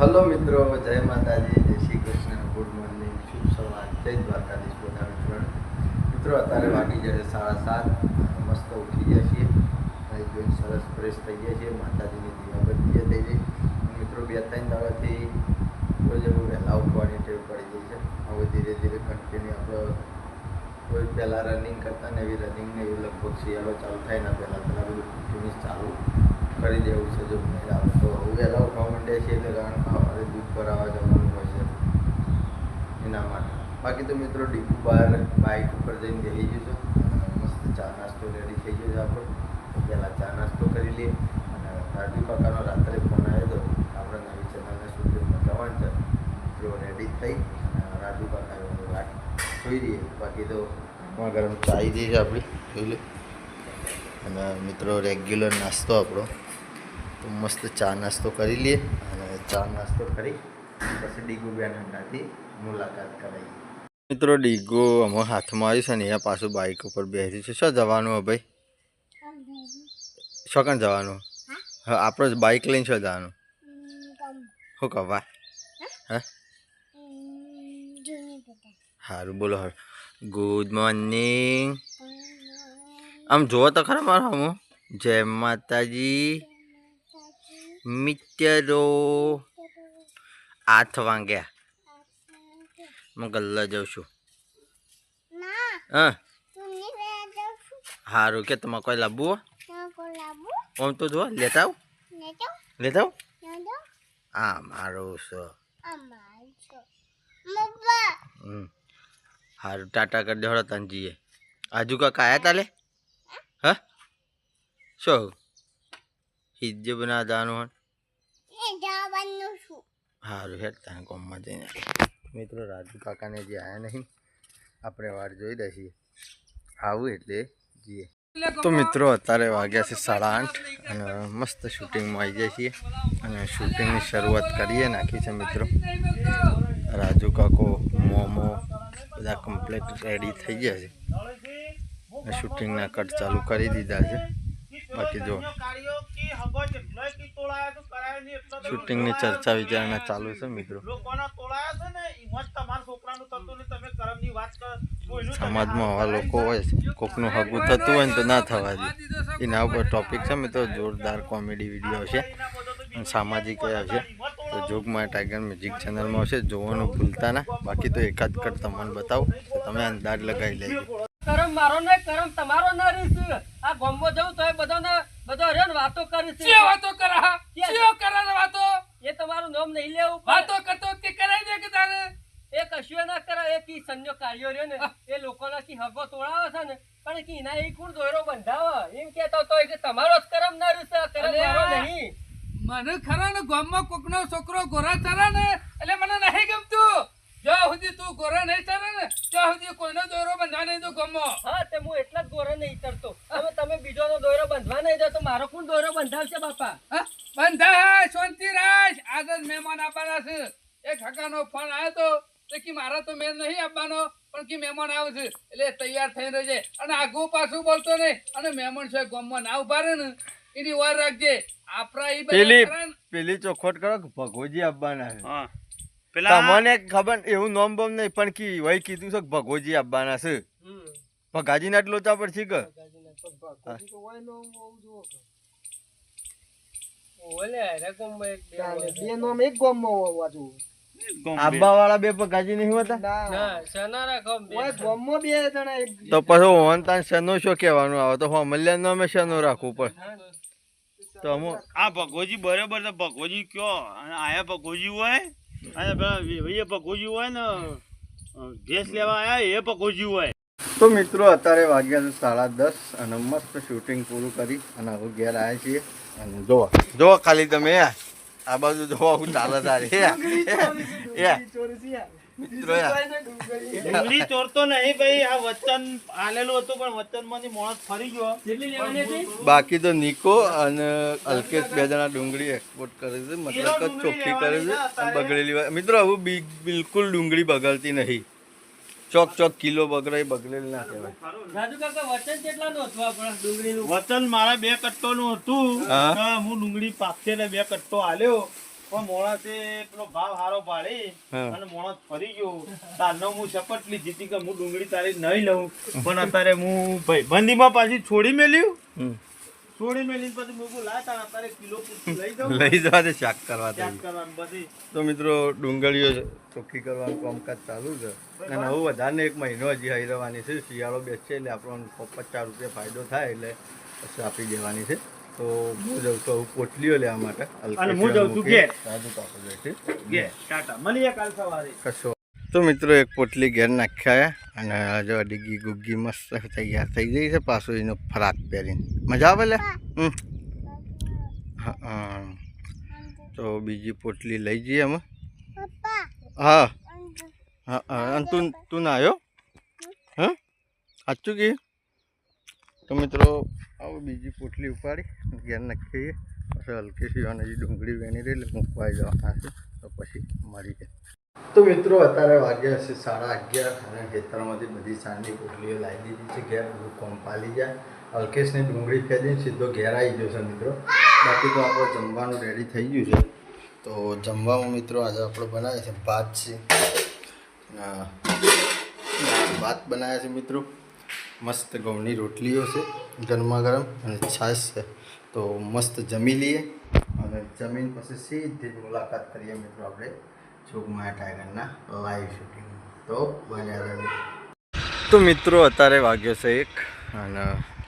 Hello મિત્રો, જય માતાજી, જય શ્રી કૃષ્ણ, ગુડ મોર્નિંગ, શુભ સવાર, જય દ્વારકાધીશ બધા મિત્રો મિત્રો, અત્યારે વાગી જ્યારે સાડા સાત, મસ્ત ઉઠી ગયા છીએ. અને જોઈને સરસ ફ્રેશ થઈ ગયા છીએ. માતાજીની દીવાબત્તી થઈ ગઈ. મિત્રો, બે ત્રણ દાડાથી રોજ એવું વહેલા ઉઠવાની ટેવ પડી ગઈ છે. હવે ધીરે ધીરે કન્ટિન્યુ આપણે કોઈ પહેલાં રનિંગ કરતા ને એવી રનિંગ ને એવી લગભગ શિયાળો ચાલુ થાય ને પહેલાં પહેલાં બધું ફિનિશ ચાલુ કરી દેવું છે જો મેળ આવે તો વહેલા ઉઠવા માંડે છે એટલે કારણ કે સવારે દૂધ ભરાવા જવાનું હોય છે એના માટે. બાકી તો મિત્રો ડીપુ બહાર બાઇક ઉપર જઈને બેસી જઈશું મસ્ત ચા નાસ્તો રેડી થઈ ગયો છે આપણો. પહેલાં ચા નાસ્તો કરી લઈએ અને રાજુ કાકાનો રાત્રે ફોન આવ્યો હતો આપણે નવી ચેનલને શૂટિંગમાં જવાનું છે મિત્રો રેડી થઈ અને રાજુ કાકા વાત જોઈ ગરમ ચાઈ જઈ છે આપણી જોઈ લે. અને મિત્રો રેગ્યુલર નાસ્તો આપણો. તો મસ્ત ચા નાસ્તો કરી લઈએ અને ચા નાસ્તો કરી પછી ડીગુ બેન હંડાથી મુલાકાત કરાવી. મિત્રો ડીગો અમારા હાથમાં આવ્યું છે ને અહીંયા પાછું બાઇક ઉપર બેસી છે. શું જવાનું હે ભાઈ? શું કાં જવાનું? હા આપણો બાઇક લઈને શું જવાનું? શું કહેવા હે? સારું બોલો હવે. ગુડ મોર્નિંગ આમ જોવો તો ખરા મારો હમો. જય માતાજી. મિત્રો આઠ વાગ્યા. હું ગલ્લા જાઉં છું. હા. સારું કે તમારે કોઈ લાવવું આમ તો જુઓ લેતા આવ. લેતા આવ? હા મારું છો. હમ. સારું ટાટા કરી દેવડો તને જઈએ. આજુ કાકા આયા તાલે? હા? શું હિજ્જે બના જવાનું હોય સારું હેડ તને કોમમાં જઈને. મિત્રો રાજુ કાકાને જે આવ્યા નહીં. આપણે વાર જોઈ દઈએ આવું એટલે જઈએ. તો મિત્રો અત્યારે વાગ્યા છે સાડા આઠ અને મસ્ત શૂટિંગમાં આવી જાય છીએ. અને શૂટિંગની શરૂઆત કરીએ નાખી છે મિત્રો. રાજુ કાકો મોમો બધા કમ્પ્લીટ રેડી થઈ ગયા છે. શૂટિંગના કટ ચાલુ કરી દીધા છે. બાકી જો શૂટિંગની ચર્ચા વિચારણા ચાલુ છે મિત્રો. સમાજમાં આવા લોકો હોય છે કોકનું હગું થતું હોય ને તો ના થવા દે. એના ઉપર ટોપિક છે મિત્રો જોરદાર કોમેડી વીડિયો છે. સામાજિક આવશે તો જોગમાં ટાઈગર મ્યુઝિક ચેનલમાં હશે જોવાનું ભૂલતા ના. બાકી તો એકાદ કટ તમને બતાવું તો તમે અંદાજ લગાવી લેજો. કરમ મારો ને કરમ તમારો ના રીસ. આ ગોમો જવું તો એ બધાને બધો રે ને વાતો કરી છે. કે વાતો કરા કે કરા કરે વાતો. એ તમારું નામ નહીં લેવું વાતો કરતો કે કરાઈ દે કે તારે? એ કશું ના કરે એ કી સંજો કાર્યો રહ્યો ને. એ લોકોના કી હગો તોડાવે છે ને. પણ કી ના એ કુણ દોયરો બંધાવે. એમ કેતો તો કે તમારો જ કરમ ના રીસ કરમ. મારો નહીં. મને ખરા ને ગામમાં કોકનો છોકરો ગોરા ચારે ને એટલે મને નહીં ગમતું. જ્યાં સુધી તું ગોરા નહીં ચારે ને ત્યાં સુધી કોઈનો દોરો બંધવા નહીં તો ગમો હા તે હું એટલા જ ગોરો નહીં તરતો હવે તમે બીજોનો દોરો બંધવા નહીં દો તો મારો કોણ દોરો બંધાવશે બાપા? હા? બંધા શાંતિ રાજ આજે જ મહેમાન આપવાના છે. એક હકાનો ફોન આવ્યો તો તે કી મારા તો મેળ નહીં આપવાનો પણ કે મહેમાન આવશે. છે એટલે તૈયાર થઈને રહેજે. અને આગું પાછું બોલતો નહીં. અને મહેમાન છે ગામમાં ના ઊભા રહે ને. એની વાર રાખજે. આપરા ઈ પેલી પેલી ચોખવટ કરો કે ભગોજી આપવાના છે. હા. પેલા તમને ખબર એવું નોમ બમ નહીં પણ કી વહી કીધું છે કે ભગોજી આપવાના છે. ભગાજી ના લોચા પર છે કે. એક આબા વાળા બે ભગાજી નહીં હોતા? તો પછી તાન શનો શું કહેવાનું આવે? તો હોમલ્યા નો અમે શનો રાખવું પડે? તો અમુક આ ભગોજી બરોબર તો ભગોજી કયો? અને આયા ભગોજી હોય? અને પેલા ભગોજી હોય ને ગેસ લેવા આયા એ ભગોજી હોય. તો મિત્રો અત્યારે વાગ્યા છે સાડા દસ અને મસ્ત શૂટિંગ પૂરું કરી અને હવે ઘેર આવ્યા છીએ. અને જોવા જોવા ખાલી તમે આ આ બાજુ જોવો હું ચાલે તારે. એ. ડુંગળી ચોરતો નહીં ભાઈ આ વચન આલેલું હતું પણ વચનમાંથી મોણસ ફરી ગયો. જેટલી લેવાની હતી? બાકી તો નિકો અને અલ્કેશ બે જણા ડુંગળી એક્સપોર્ટ કરે છે મતલબ કે ચોખ્ખી કરે છે બગડેલી મિત્રો આવું બી- બિલકુલ ડુંગળી બગડતી નહીં. ચોક ચોક કિલો બગડે બગડેલ ના કહેવાય. રાજુ વચન કેટલા નું હતું આપણા ડુંગળીનું? વચન મારા બે કટ્ટો નું હતું હું. ડુંગળી પાકશે ને બે કટ્ટો આલ્યો. પણ પેલો ભાવ હારો પાડી અને મોણસ ફરી ગયો. તારનો હું શપથ લીધી કે હું ડુંગળી તારી નહીં લઉં. પણ અત્યારે હું પાછી છોડી મેલ્યું. છોડી મેલી પછી મેં કીધું અત્યારે કિલો લઈ જાઉં. લઈ જવા દે શાક કરવા કરવાનું બધી તો મિત્રો ડુંગળીઓ ચોખ્ખી કરવાનું કામકાજ ચાલુ છે. અને હવે વધારે એક મહિનો હજી હઈ રહેવાની છે. શિયાળો બેસશે એટલે આપણો પચાસ રૂપિયા ફાયદો થાય એટલે પછી આપી દેવાની છે. તો હું જાઉં છું પોટલીઓ લેવા માટે અને હું જાઉં છું ઘેર. સાદું કાપડ બેઠી. ગે ટાટા. મળીએ કાલ સવારે કશો. તો મિત્રો એક પોટલી ઘેર નાખ્યા અને જો ડીગી ગુગ્ગી મસ્ત તૈયાર થઈ ગઈ છે. પાછું એનો ફરાક પહેરીને. મજા આવે લે? હમ. હા હા. તો બીજી પોટલી લઈ જઈએ અમે. હા. હા હા. અને તું તું ના આવ્યો? હા? સાચું કે? તો મિત્રો, આવો બીજી પોટલી ઉપાડી. ઘેર નાખીએ પછી હલકી સીવાની ડુંગળી વેણી રહી, એટલે મૂકવાઈ જવાના છે. તો પછી મળી જાય. તો મિત્રો, અત્યારે વાગ્યા છે સાડા અગિયાર અને ખેતરમાંથી બધી સાંજની પોટલીઓ લાવી દીધી છે. ઘેર બધું કોમ જાય. અલ્કેશને ડુંગળી ફેંદીને સીધો ઘેર આવી ગયો છે મિત્રો. બાકી તો આપણે જમવાનું રેડી થઈ ગયું છે. તો જમવામાં મિત્રો, આજે આપણે બનાવ્યા છે ભાત છે. ભાત બનાવ્યા છે મિત્રો. મસ્ત ઘઉંની રોટલીઓ છે ગરમા ગરમ અને છાશ છે. તો મસ્ત જમી લઈએ અને જમીન પછી સીધી મુલાકાત કરીએ મિત્રો આપણે જોગમાયા ટાઈગરના લાઈવ શૂટિંગ તો બન્યા તો મિત્રો, અત્યારે વાગ્યો છે એક અને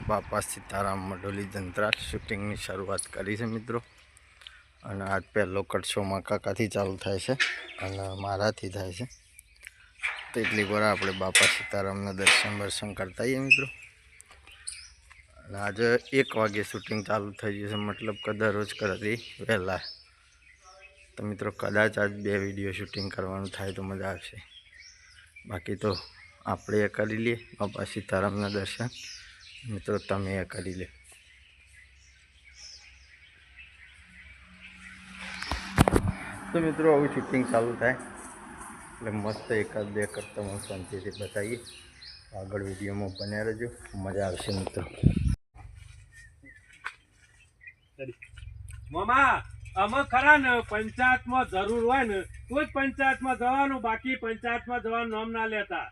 બાપા સીતારામ મડોલી જંત્રા શૂટિંગની શરૂઆત કરી છે મિત્રો. અને આજ પહેલો કટ શો કાકાથી ચાલુ થાય છે અને મારાથી થાય છે. તો વાર આપણે બાપા સીતારામના દર્શન દર્શન કરતા આવીએ મિત્રો. આજે એક વાગે શૂટિંગ ચાલુ થઈ જશે મતલબ કદાચ રોજ કરતી વહેલા. તો મિત્રો કદાચ આજ બે વીડિયો શૂટિંગ કરવાનું થાય તો મજા આવશે. બાકી તો આપણે એ કરી લઈએ બાપા સીતારામના દર્શન. મિત્રો, તમે એ કરી લે. તો મિત્રો, આવું શૂટિંગ ચાલુ થાય. એટલે મસ્ત એકાદ બે કરતા હું શાંતિથી બતાવીએ. આગળ વિડીયોમાં બન્યા રહેજો. મજા આવશે મિત્રો. મામા અમે ખરા ને પંચાયતમાં જરૂર હોય ને તો જ પંચાયતમાં જવાનું બાકી પંચાયતમાં જવાનું નામ ના લેતા.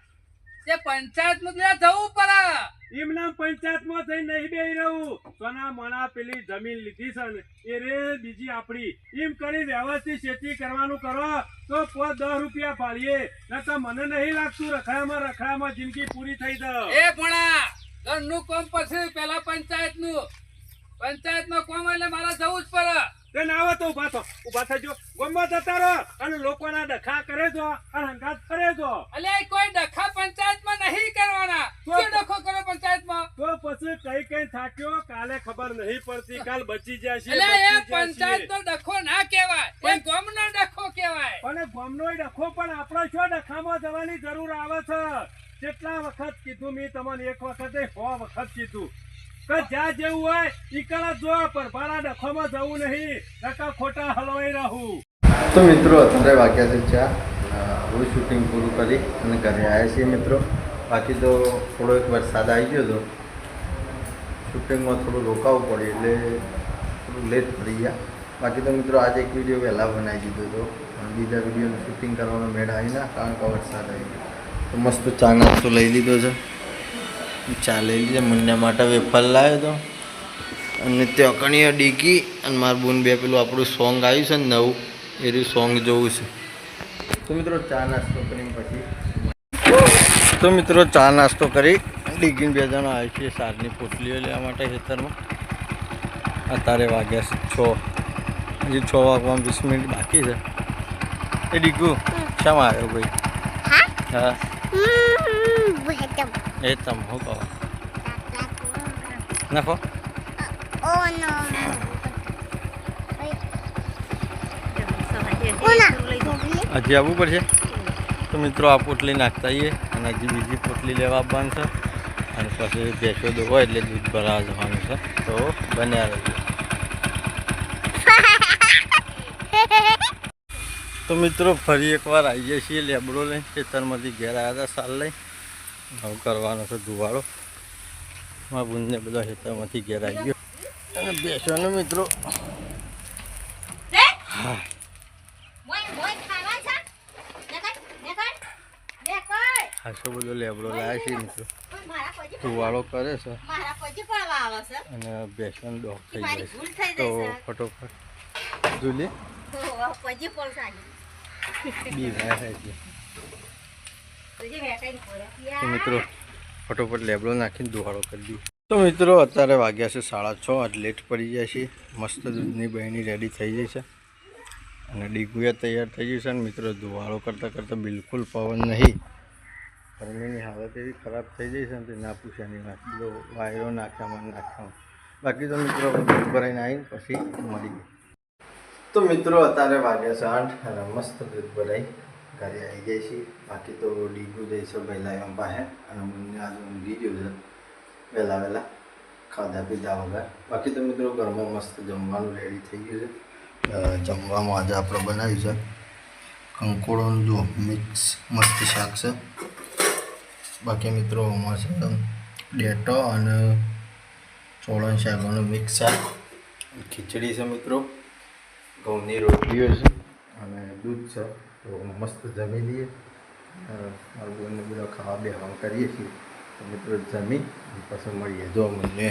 તે પંચાયતનું જવું પડે. એમના પંચાયતમાં થઈ નહીં બે રહું. સોના મણા પેલી જમીન લીધી છે ને, એ બીજી આપણી. એમ કરી વ્યવસ્થિત ખેતી કરવાનું કરો, તો પોત દસ રૂપિયા પાડીએ તો મને નહીં લાગતું રખડામાં રખડામાં જિંદગી પૂરી થઈ જાય એ ભણા, ઘરનું કોમ પછી પેલા પંચાયતનું પંચાયતનું કામ એટલે મારે જવું જ પડે. તે ના આવે તો ઊભા થો. ઊભા થજો. ગમવા જતા રહો. અને લોકોના ડખા કરે જો અને હંગાત કરે જો. કોઈ ડખા પંચાયતમાં નહીં કરવાના. શું ડખો કરો પંચાયત તો પછી કઈ કઈ થાક્યો? કાલે ખબર નહીં પડતી. કાલ બચી જશે અલ્યા એ બચી જશે. પંચાયત નો ડખો ના કહેવાય. એ ગામ ડખો કહેવાય. પણ ગમનો ડખો પણ આપણે શું ડખામાં જવાની જરૂર આવે છે. કેટલા વખત કીધું મેં તમને? એક વખતે સો વખત કીધું. જ્યાં જેવું હોય, ઈ કલા જો પર. મારા ડખોમાં જવું નહીં, નકર ખોટા હલવાઈ રહું. તો મિત્રો, અત્યારે વાગ્યા છે ચા. હું શૂટિંગ પૂરું કરી અને ઘરે આવ્યા છીએ મિત્રો. બાકી તો થોડો એક વરસાદ આવી ગયો હતો શૂટિંગમાં થોડું રોકાવું પડ્યું એટલે થોડું લેટ પડી ગયા. બાકી તો મિત્રો, આજે એક વીડિયો વહેલા બનાવી દીધો હતો. અને બીજા વિડીયોનું શૂટિંગ કરવાનો મેળ આવી ના, કારણ કે વરસાદ આવી ગયો. તો મસ્ત ચા નાસ્તો લઈ લીધો છે. ચા છે મુન્ના માટે વેફર લાવ્યો હતો અને ત્યાં કણીએ ડીકી અને મારું બોન બે પેલું આપણું સોંગ આવ્યું છે ને નવું એ રહ્યું સોંગ જોવું છે. તો મિત્રો ચા નાસ્તો કરીને પછી. તો મિત્રો ચા નાસ્તો કરી ડીગીને બે જણા આવી છે સારની પોટલીઓ લેવા માટે ખેતરમાં. અત્યારે વાગ્યા છે છ. હજી છ વાગવામાં વીસ મિનિટ બાકી છે. એ ડીગુ શામાં આવ્યો ભાઈ? હા? એ તમે હું કહો. નાખો. હજી આવવું પડશે. તો મિત્રો આ પોટલી નાખતા આવીએ અને હજી બીજી પોટલી લેવા આવવાનું છે. અને પછી ભેંસો દોવો એટલે દૂધ ભરાવા જવાનું છે. તો બન્યા રહેજો. તો મિત્રો ફરી એકવાર આવી જઈએ છીએ લેબડો લઈને. ખેતરમાંથી ઘેર આવ્યા હતા સાલ લઈ નવ કરવાનો છે ધુવાળો મારા બુંદને બધા હેતરમાંથી ઘેર આવી ગયો. અને બેસવાનો મિત્રો. હા. બધો લેબડો લાવે છે મિત્રો. ધુવાળો કરે છે. અને બેસવાનો ડોક થઈ જાય તો ફટોફટ. જુલી. બીમાર થાય છે તો મિત્રો ફટોફટ લેબડો નાખીને દુહાળો કરી દઉં. તો મિત્રો અત્યારે વાગ્યા છે સાડા છ આજ લેટ પડી જાય છે. મસ્ત દૂધની બહેની રેડી થઈ જાય છે. અને ડીગુયા તૈયાર થઈ ગયું છે અને મિત્રો ધુવાળો કરતાં કરતાં બિલકુલ પવન નહીં. ગરમીની હાલત એવી ખરાબ થઈ જાય છે ને તે ના પૂછ્યાની વાત જો વાયરો નાખ્યામાં નાખ્યામાં બાકી તો મિત્રો દૂધ ભરાઈને આવીને પછી મળીએ તો મિત્રો અત્યારે વાગ્યા છે આઠ અને મસ્ત દૂધ ભરાઈ. ઘરે આવી જાય છે. બાકી તો ડીગું છે, પહેલાં એમ પાસે અને આજે ઊંઘી ગયું છે. વહેલા વહેલા ખાધા પીધા વગર. બાકી તો મિત્રો ઘરમાં મસ્ત જમવાનું રેડી થઈ ગયું છે. જમવામાં આજે આપણે બનાવ્યું છે કંકોડોનું જો મિક્સ મસ્ત શાક છે. બાકી મિત્રો આમાં છે ડેટો અને ચોળણ શાકનું મિક્સ શાક. ખીચડી છે મિત્રો. ઘઉંની રોટલીઓ છે અને દૂધ છે. તો મસ્ત જમી લઈએ મારું બોલને બધા ખાવા બેહવા કરીએ છીએ મિત્રો જમી પછી મળીએ જો મને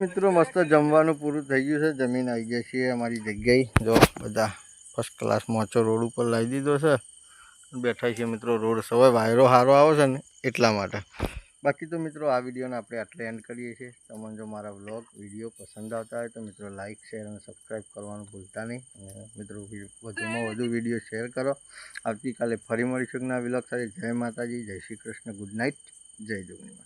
મિત્રો મસ્ત જમવાનું પૂરું થઈ ગયું છે જમીન આવી ગયા છીએ અમારી જગ્યાએ જો બધા ફર્સ્ટ ક્લાસ મોચો રોડ ઉપર લાવી દીધો છે। બેઠા છીએ મિત્રો, રોડ સવાય વાયરો સારો આવે છે ને, એટલા માટે. બાકી તો મિત્રો આ વિડીયોને આપણે આટલે એન્ડ કરીએ છીએ. તમને જો મારા વ્લોગ વીડિયો પસંદ આવતા હોય તો મિત્રો લાઇક શેર અને સબસ્ક્રાઈબ કરવાનું ભૂલતા નહીં. મિત્રો વધુમાં વધુ વીડિયો શેર કરો. આવતીકાલે ફરી મળીશું ના વિલોગ સાથે. જય માતાજી, જય શ્રી કૃષ્ણ. ગુડ નાઇટ જય જોગણી